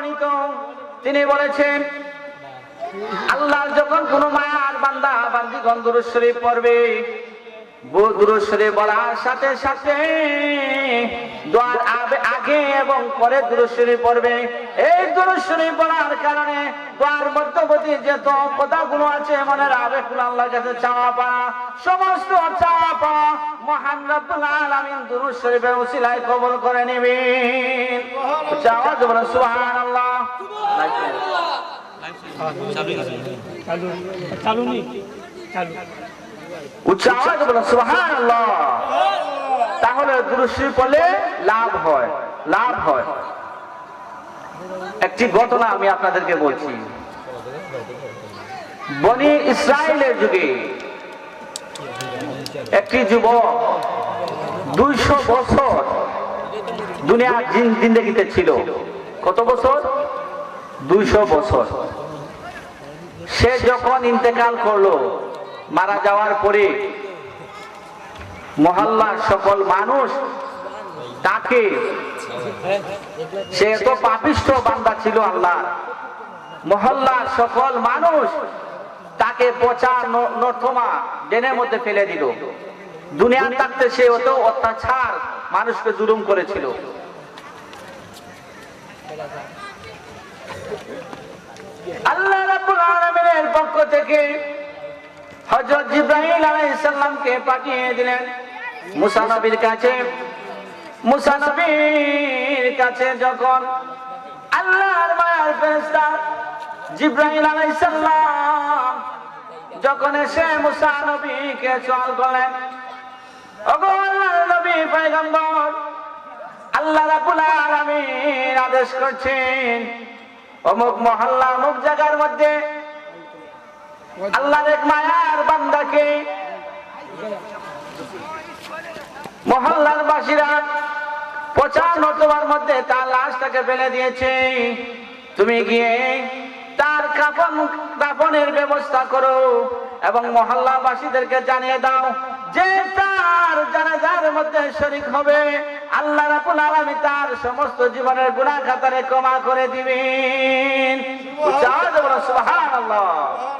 বর্ণিত। তিনি বলেছেন আল্লাহ যখন কোন মায়ার বান্দা বান্দি গন্ধর শরীফ পড়বে দুরুশ্বরে বলার সাথে সাথে দোয়ার আবে- আগে এবং পরে দুরুশ্বরে পড়বে। এই দুরুশ্বরে বলার কারণে দোয়ার মধ্যবর্তী যত কথাগুলো আছে মনের আবেগুলো আল্লাহর কাছে চাওয়া পাওয়া সমস্ত চাওয়া পাওয়া মহান রব্বুল আলামিন দুরুদ শরীফের উসিলায় কবুল করে নেবেন। চাওয়া তো বলেন সুবহানাল্লাহ। চালু চালু চালু। আওয়াজে তাহলে পড়লে লাভ হয় লাভ হয়। একটি ঘটনা আমি আপনাদেরকে বলছি। বনি ইসরায়েলের যুগে একটি যুবক দুইশো বছর দুনিয়ার জিন- জিন্দেগিতে ছিল। কত বছর? দুইশো বছর। সে যখন ইন্তেকাল করল মারা যাওয়ার পরে মহল্লার সকল মানুষ তাকে সে এত পাপিষ্ঠ বান্দা ছিল আল্লাহ। মহল্লার সকল মানুষ তাকে পচা নর্থমা ডেনের মধ্যে ফেলে দিল। দুনিয়ার থাকতে সে অত অত্যাচার মানুষকে জুলুম করেছিল। আল্লাহ রাব্বুল আলামিনের পক্ষ থেকে হযরত জিব্রাইল আলাইহিস সালামকে পাঠিয়ে দিলেন। মুসা নবীর কাছে। মুসা নবীর কাছে যখন আল্লাহর মায়ার ফেরেশতা জিব্রাইল আলাইহিস সালাম যখন এসে মুসা নবীকে সওয়াল করলেন, ওগো আল্লাহর নবী, পয়গম্বর, আল্লাহ রাব্বুল আলামিন আদেশ করছেন, অমুক মহল্লা, অমুক জায়গার মধ্যে আল্লাহর এক মায়ার বান্দাকে মহল্লার বাসীরা পচা মধ্যে তার লাশটাকে ফেলে দিয়েছে। তুমি গিয়ে তার কাফন দাফনের ব্যবস্থা করো এবং মহল্লাবাসীদেরকে জানিয়ে দাও যে তার জানাজার মধ্যে শরিক হবে। আল্লাহ রাব্বুল আলামিন তার সমস্ত জীবনের গুনাহ খাতারে ক্ষমা করে দিবেন। সুবহানাল্লাহ।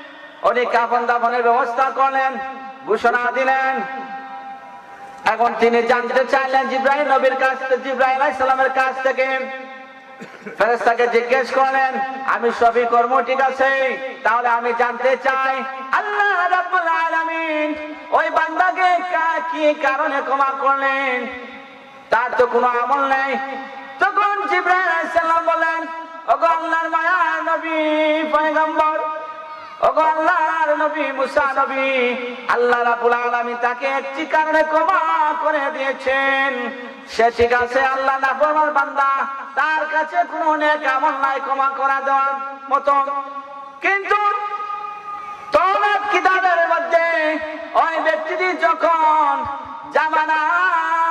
উনি কাফন দাফনের ব্যবস্থা করলেন, ঘোষণা দিলেন। এখন তিনি জানতে চাইলেন জিব্রাহিম নবীর কাছ থেকে জিব্রাহিম আলাইসালামের কাছ থেকে। জিজ্ঞেস করলেন, আমি সবই কর্ম ঠিক আছে? তাহলে আমি জানতে চাই, আল্লাহ ওই বান্দাকে কি কারণে ক্ষমা করলেন? তার তো কোনো আমল নেই। তখন জিব্রাহিম বলেন ওগো আল্লাহর মায়া নবী, পয়গম্বর করে দিয়েছেন। সে ঠিক আছে, আল্লাহ বান্দা, তার কাছে কোনো নেক আমল নাই, ক্ষমা করা কিন্তু কিতাবের মধ্যে ওই ব্যক্তিটি যখন জামানার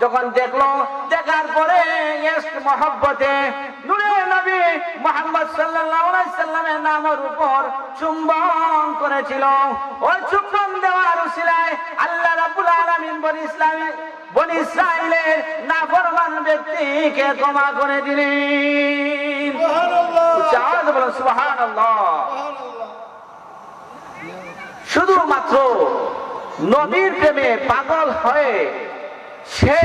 যখন দেখল দেখার পরে মহব্বতে নূরে নবী মুহাম্মদ সাল্লামের নামের উপর চুম্বন করেছিল। ওই চুম্বন দেওয়ার উসিলায় আল্লাহ রাব্বুল আলামিন বনি ইসলামে বনি ইসরাইলের নাফরমান ব্যক্তিকে ক্ষমা করে দিলেন। শুধুমাত্র নবীর প্রেমে পাগল হয়ে সে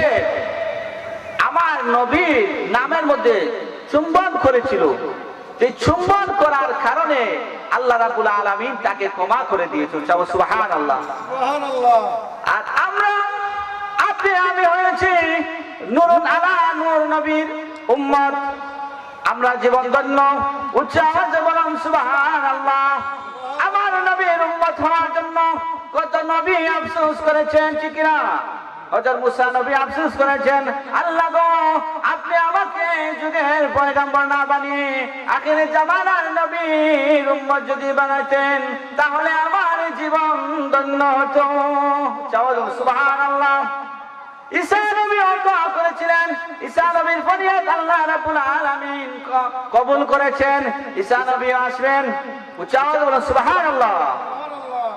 আমার নবীর নামের মধ্যে চুম্বন করেছিল। এই চুম্বন করার কারণে আল্লাহ রাবুল আলমিন তাকে ক্ষমা করে সুবাহান আল্লাহ আর আমরা আপনি আমি হয়েছি নুরুন আলা নূর নবীর উম্মত। আমরা জীবন ধন্য উচ্চ বললাম সুবহান আল্লাহ আমার নবীর উম্মত হওয়ার জন্য কত নবী আফসোস করেছেন ঠিক না তাহলে আমার জীবন ধন্য হতো। চাওয়া নবী দোয়া করেছিলেন। ঈসা নবীর ফরিয়াদ আল্লাহ রাব্বুল আলামিন কবুল করেছেন। ঈসা নবী আসবেন। বলুন সুবহানাল্লাহ।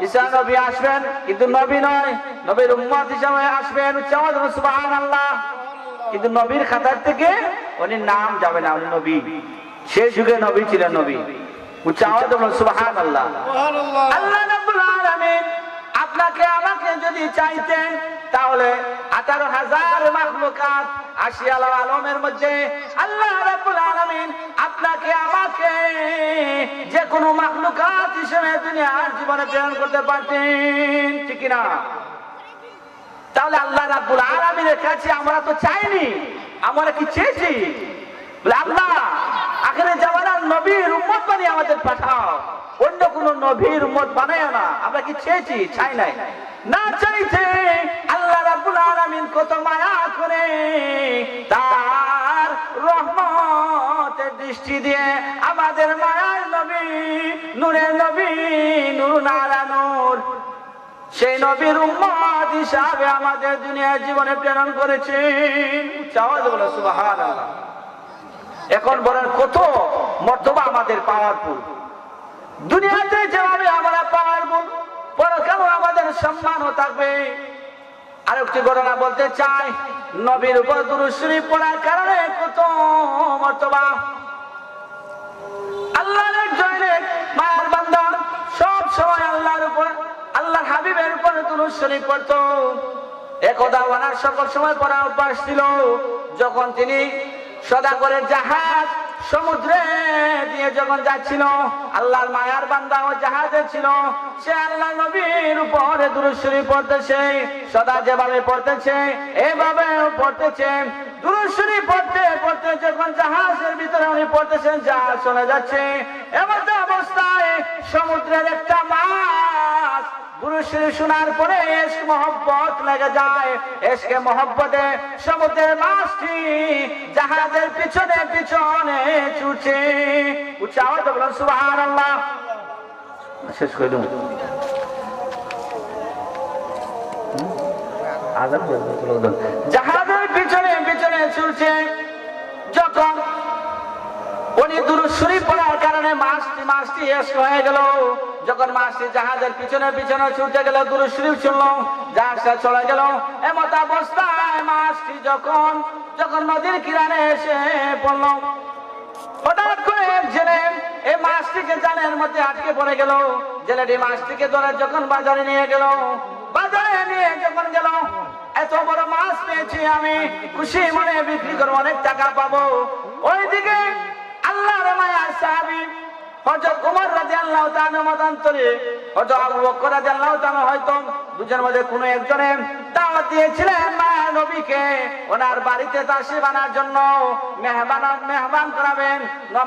ঈসা নবী আসবেন কিন্তু নবী নয় নবীর উম্মত হিসাবে আসবেন উচ্চাওয়াজ সুবহান সুবহানাল্লাহ। কিন্তু নবীর খাতার থেকে উনি নাম যাবে না উনি নবী। সেই যুগে নবী ছিলেন নবী। উচ্চাওয়াজ সুবহান আল্লাহ আল্লাহ আপনাকে আমাকে যদি চাইতেন, তাহলে আঠারো হাজার মাখলুকাত আশি আলো আলমের মধ্যে আল্লাহ রাব্বুল আলামিন আপনাকে, আমাকে যে কোনো মাখলুকাত হিসেবে দুনিয়ার জীবনে প্রেরণ করতে পারতেন, ঠিক না তাহলে আল্লাহ রাব্বুল আলামিনের কাছে আমরা তো চাইনি, আমরা কি চেয়েছি? আল্লাহ আখেরে জামানার নবীর উম্মত বানিয়ে আমাদের পাঠাও। অন্য কোন নবীর উম্মত বানায় না। আমরা কি চেয়েছি? চাই নাই। না চাইছে আল্লাহ রাব্বুল আলামিন কত মায়া করে তার রহমতের দৃষ্টি দিয়ে আমাদের মায়ার নবী, নূরের নবী, নূর নারা নূর, সেই নবীর উম্মত হিসাবে আমাদের দুনিয়ার জীবনে প্রেরণ করেছেন। চাওয়া বলো, সুবহানাল্লাহ। এখন বলেন, কত মর্তবা আমাদের পাওয়ারফুল। দুনিয়াতে যেভাবে আমরা পাওয়ারফুল। পরকাল আমাদের সম্মানও থাকবে? আরেকটি ঘটনা বলতে চাই, নবীর উপর দুরুশ্রী পড়ার কারণে কত মর্তবা আল্লাহর একজনের মায়ের বান্দা, সব সময় আল্লাহর উপর, আল্লাহর হাবিবের উপরে দুরুদ শরীফ পড়তো। একদা ওনার সকল সময় পড়া অভ্যাস ছিল, যখন তিনি সদা করে জাহাজ সমুদ্রে দিয়ে যখন যাচ্ছিল, আল্লাহর মায়ার বান্দা ও জাহাজে ছিল। সে আল্লাহ নবীর উপরে দুরুদ শরীফ পড়তেছে, সদা যেভাবে পড়তেছে এভাবে পড়তেছে। দুরুদ শরীফ পড়তে পড়তে যখন জাহাজের ভিতরে উনি পড়তেছেন, জাহাজ চলে যাচ্ছে। এমন অবস্থায় সমুদ্রের একটা মাছ পুরুষের শোনার পরে এসক মহব্বত লেগে যায়। এসকে মহব্বতে সমুদ্রের মাছটি জাহাজের পিছনে পিছনে ছুটছে উচ্চাও তো বলুন শেষ করে জাহাজের পিছনে পিছনে ছুটছে যখন উনি দূরস্বরী পড়ার কারণে মাছটি মাছটি এস হয়ে গেল। যখন মাছটি জাহাজের পিছনে পিছনে ছুটে গেল দূরস্বরী শুনলো জাহাজটা চলে গেল। এমত অবস্থায় মাছটি যখন যখন নদীর কিরানে এসে পড়ল, হঠাৎ করে জেলে এই মাছটিকে জালের মধ্যে আটকে পড়ে গেল। জেলেটি মাছটিকে ধরে যখন বাজারে নিয়ে গেল, বাজারে নিয়ে যখন গেল, এত বড় মাছ পেয়েছি আমি, খুশি মনে বিক্রি করব, অনেক টাকা পাবো। ওইদিকে আল্লাহর মায়া সাহাবি হযরত ওমর রাদিয়াল্লাহু তাআলা মতান্তরে হযরত আবু বকর রাদিয়াল্লাহু তাআলা হয়তো দুজনের মধ্যে একজনে দাওয়াত দিয়েছিলেন মায়া নবীকে। ওনার বাড়িতে বানার জন্য মেহমান মেহমান করাবেন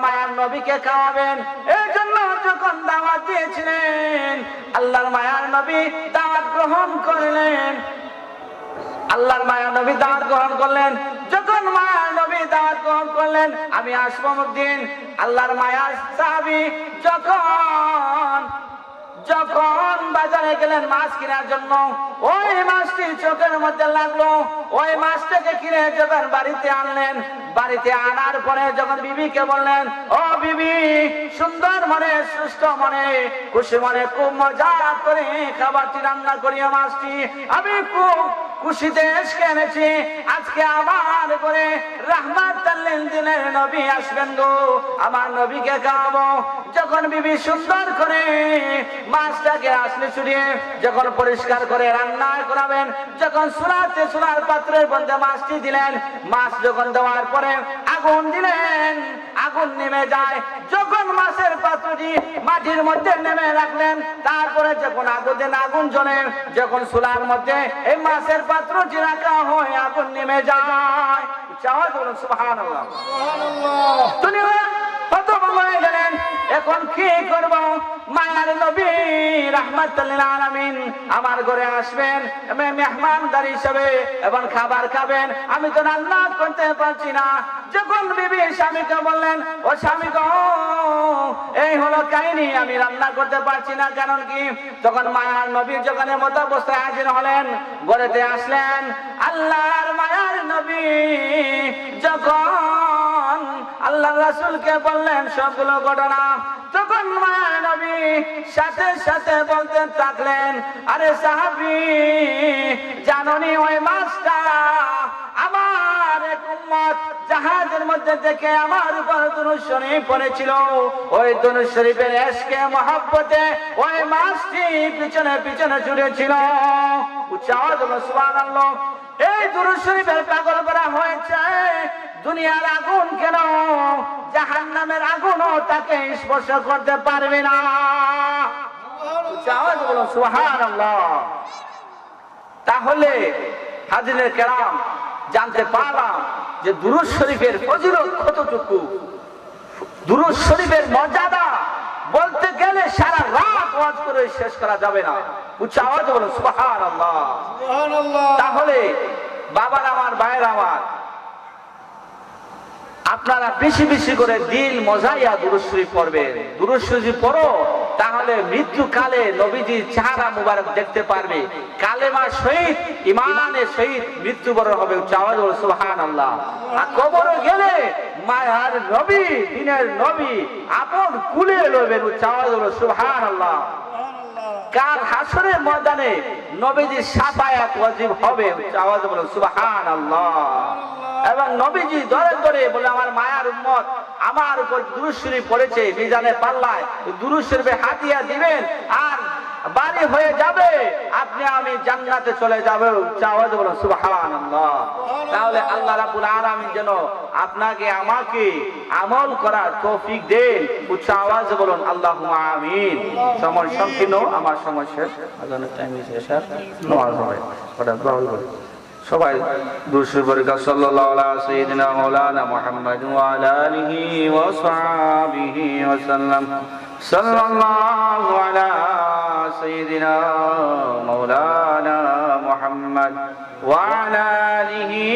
মায়ার নবীকে খাওয়াবেন। এই জন্য যখন দাওয়াত দিয়েছিলেন, আল্লাহর মায়ার নবী দাওয়াত গ্রহণ করলেন। আল্লাহর মায়া নবী দাওয়াত গ্রহণ করলেন। যখন দাওয়াত গ্রহণ করলেন। আমি আল্লাহর মায়া সাহাবি। যখন যখন বাজারে গেলেন মাছ কেনার জন্য, ওই মাছটি চোখের মধ্যে লাগল। ওই মাছটাকে কিনে যখন বাড়িতে আনলেন, বাড়িতে আনার পরে যখন বিবিকে বললেন, ও বিবি, সুন্দর মনে, সুস্থ মনে, খুশি মনে, খুব মজা করে খাবারটি রান্না করিয়া মাছটি। আমি খুব খুশিতে এসকে এনেছি আজকে আবার করে রাহমাত দিনের নবী আসবেন গো। আমার নবীকে খাওয়াবো। যখন বিবি সুন্দর করে মাছটাকে আসলে ছুড়িয়ে যখন পরিষ্কার করে রান্না করাবেন, যখন সোনাতে সোনার পাত্রের মধ্যে মাছটি দিলেন, মাছ যখন দেওয়ার পরে আগুন দিলেন আগুন নেমে যায়। যখন মাছের পাত্রটি মাটির মধ্যে নেমে রাখলেন তারপরে যখন আগুন দেন আগুন জ্বলে যখন সোলার মধ্যে এই মাছের পাত্র রাখা হয় আগুন নেমে যায়। চাওয়া বলুন সুবহানাল্লাহ। কত এখন কি করব? মায়ার নবী রাহমাতুল্লিল আলামিন আমার ঘরে আসবেন মেহমানদার হিসেবে এবং খাবার খাবেন। আমি তো রান্না করতে পারছি না। যখন বিবি স্বামীকে বললেন, ও স্বামী গো, এই হলো কাহিনী, আমি রান্না করতে পারছি না। কারণ কি? তখন মায়ার নবী যখন মতো অবস্থায় হাজির হলেন, ঘরেতে আসলেন, আল্লাহর মায়ার নবী যখন আল্লাহ রাসূলকে বললেন, সবগুলো ঘটনা। তখন নবী সাথে সাথে বলতে থাকলেন, আরে সাহাবি, জাননি ওই মাছটা? আমার এক উম্মত জাহাজের মধ্যে আমার উপর দুরূদ পড়েছিল। ওই দুরূদ এসকে মহব্বতে ওই মাছটি পিছনে পিছনে ছুটেছিল। উচ্চ আওয়াজ সুবহানাল্লাহ, এই দুরূদ পাগল করা হয়েছে। দুনিয়ার আগুন কেন? জাহান নামের আগুনও তাকে স্পর্শ করতে পারবে না। সুবহানাল্লাহ। তাহলে হাজিরের কেরাম জানতে পারলাম যে দুরুজ শরীফের ফজিলত কতটুকু? দুরুজ শরীফের মর্যাদা বলতে গেলে সারা রাত ওয়াজ করে শেষ করা যাবে না। উচ্চ আওয়াজ বলো সুবহানাল্লাহ। তাহলে বাবার আমার ভাইয়ের আমার আপনারা বেশি বেশি করে দিল মজাইয়া দুরুশ্বরী পড়বেন। দুরুশ্বরী পড়ো, তাহলে মৃত্যুকালে নবীজির চেহারা মুবারক দেখতে পারবে। কালেমার সহিত ইমানের সহিত মৃত্যুবরণ হবে চাওয়াজ সুহান আল্লাহ আর কবরে গেলে মায়ার নবী, দিনের নবী আপন কুলে লবেন চাওয়াজ সুহান আল্লাহ কাল হাসরের ময়দানে নবীজি সাফায়াত ওয়াজিব হবে আওয়াজ বলো সুবহানাল্লাহ। এবং নবীজি ধরে ধরে বলে, আমার মায়ার উম্মত, আমার উপর দুরুশ্বরী পড়েছে, মিজানে পাল্লায়। দুরুশ্বরীবে হাতিয়া দিবেন আর বাড়ি হয়ে যাবে। আপনি আমি জান্নাতে চলে যাবে। তাহলে আল্লাহ রাব্বুল আলামিন যেন আপনাকে, আমাকে আমল করার তৌফিক দেন। উচ্চ আওয়াজে বলুন, আল্লাহুম্মা আমিন। সময় সংকীর্ণ, আমার সময় শেষ। টাইম শেষ হবে। সবাই দুরুদ বরকা সাল্লাল্লাহু আলা সাইয়্যিদিনা মাওলানা মুহাম্মদ ওয়া আলা আলিহি ওয়া সাহবিহি ওয়া সাল্লাম সাল্লাল্লাহু আলা সাইয়্যিদিনা মাওলানা মুহাম্মদ ওয়া আলা আলিহি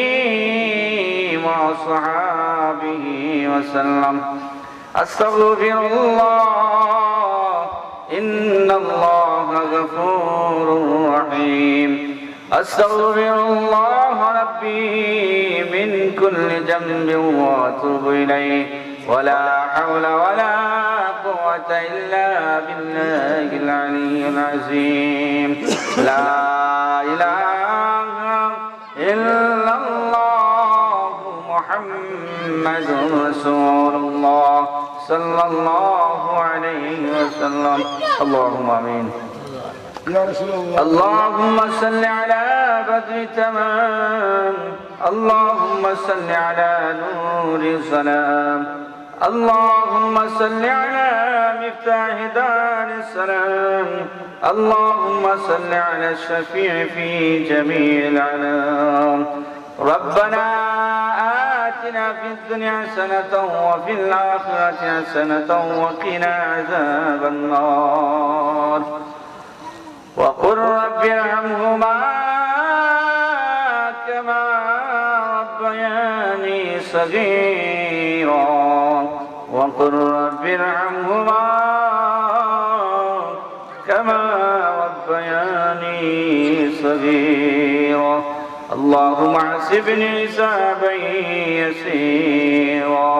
ওয়া সাহবিহি ওয়া সাল্লাম আস্তাগফিরুল্লাহ ইন্নাল্লাহা গফুরুর রহিম أستغفر الله ربي من كل ذنب وأتوب إليه. ولا حول ولا قوة إلا بالله العلي العظيم. لا إله إلا الله محمد رسول الله صلى الله عليه وسلم. اللهم آمين. يا رسول الله. اللهم صل على بدر تمام. اللهم صل على نور السلام اللهم صل على مفتاح دار السلام. اللهم صل على الشفيع في جميع العالم ربنا آتنا في الدنيا حسنة وفي الآخرة حسنة وقنا عذاب النار. صغيرا وقل رب ارحمهما كما ربياني صغيرا. اللهم حسبني حسابا يسيرا.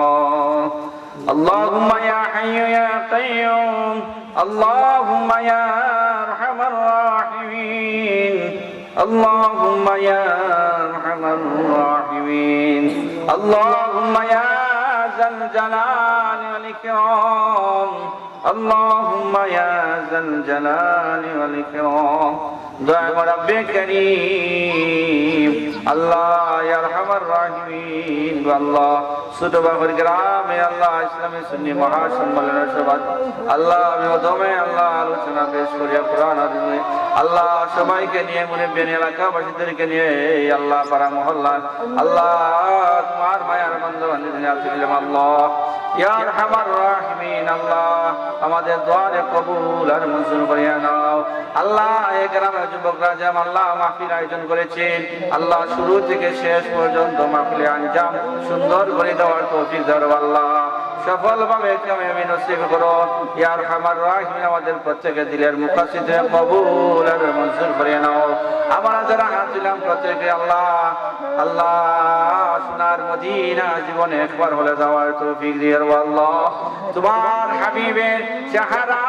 اللهم يا حي يا قيوم. اللهم يا أرحم الراحمين. اللهم يا أرحم الراحمين. اللهم يا ذا الجلال والاكرام اللهم يا ذا الجلال والاكرام دعاء رب كريم الله يا ارحم الراحمين والله ছোটবাবুর গ্রামে আল্লাহ ইসলামী সুন্নি মহাসম্মেলনের সভা আল্লাহ আমি অদমে আল্লাহ আলোচনা পেশ করিয়া কোরআন আদিমে আল্লাহ সবাইকে নিয়ে মনে বেনে এলাকাবাসীদেরকে নিয়ে এই আল্লাহ পাড়া মহল্লা আল্লাহ তোমার মায়ার বন্ধু বান্ধব আল্লাহ আমাদের কবুল আল্লাহ আল্লাহ আয়োজন করেছেন, আল্লাহ শুরু থেকে শেষ পর্যন্ত মাহফিলে আঞ্জাম সুন্দর করে দেওয়ার তৌফিক দাও আল্লাহ। সফলভাবে আমি নসিব করো। ইয়ার রাহিম আমাদের প্রত্যেকে দিলের কবুল আর মঞ্জুর করে নাও। আমরা যারা প্রত্যেকে আল্লাহ আল্লাহ সোনার মদিনা জীবনে একবার হলে যাওয়ার তৌফিক দিয়ে আল্লাহ। তোমার হাবিবের চেহারা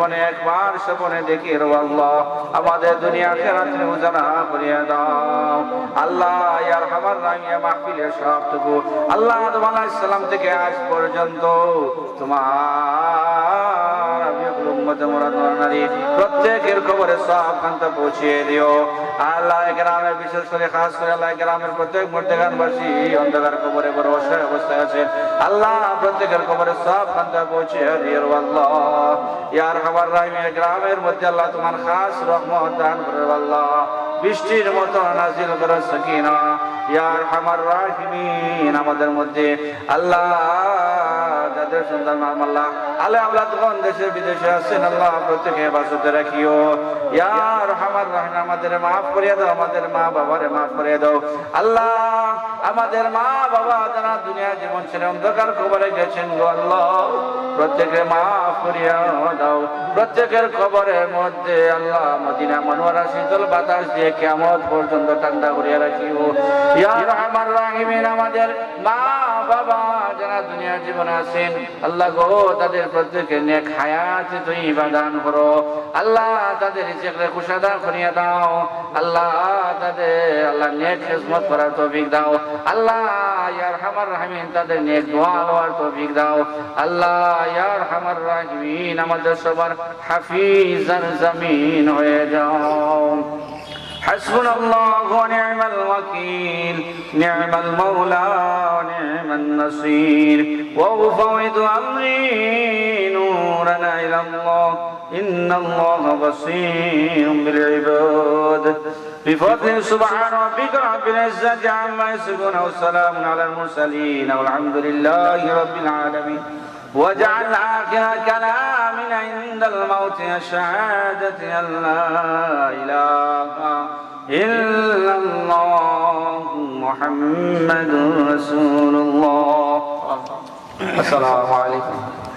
জীবনে একবার স্বপনে দেখি রো আল্লাহ। আমাদের দুনিয়া খেরাতে উজানা করিয়া দাও। আল্লাহ, ইয়ার হামার রামিয়া মাহফিলে সবটুকু। আল্লাহ, আদম আলাইহিস সালাম থেকে আজ পর্যন্ত তোমার গ্রামের মধ্যে আল্লাহ তোমার খাস রহমত দান করে, আল্লাহ। বৃষ্টির মতো ইয়ার হামার রাহিমিন, আমাদের মধ্যে আল্লাহ যাদের সন্তান আল্লাহ, প্রত্যেকে আমাদের মাফ করিয়া দাও, আমাদের মা মাফ করিয়া দাও। আল্লাহ, আমাদের মা বাবা যারা দুনিয়া জীবন ছেড়ে অন্ধকার খবরে গেছেন গো আল্লাহ, প্রত্যেকে প্রত্যেকের খবরের মধ্যে আল্লাহ মদিনা মনোয়ারা শীতল বাতাস দিয়ে কেমন পর্যন্ত ঠান্ডা করিয়া রাখিও। ইয়া রহমান আমাদের মা বাবা যারা দুনিয়া জীবনে আছেন, আল্লাহ গো, তাদের প্রত্যেকে নেক হায়াত তুই দান করো। আল্লাহ তাদের ইচ্ছেকে কুশাদা করিয়া দাও। আল্লাহ তাদের, আল্লাহ নেক খেজমত করার তৌফিক দাও। আল্লাহ ইয়ার হামার রাহিমিন, তাদের নেক দোয়া লওয়ার তৌফিক দাও। আল্লাহ ইয়ার হামার রাহিমিন আমাদের সবার হাফিজ আর জামিন হয়ে যাও حسبنا الله ونعم الوكيل نعم المولى ونعم النصير وأفوض أمري نورنا إلى الله إن الله بصير بالعباد بفضل سبحان ربك رب العزة عما يصفون وسلام على المرسلين والحمد لله رب العالمين واجعل آخر كلامنا عند الموت الشهادة أن لا إله إلا الله محمد رسول الله. السلام عليكم.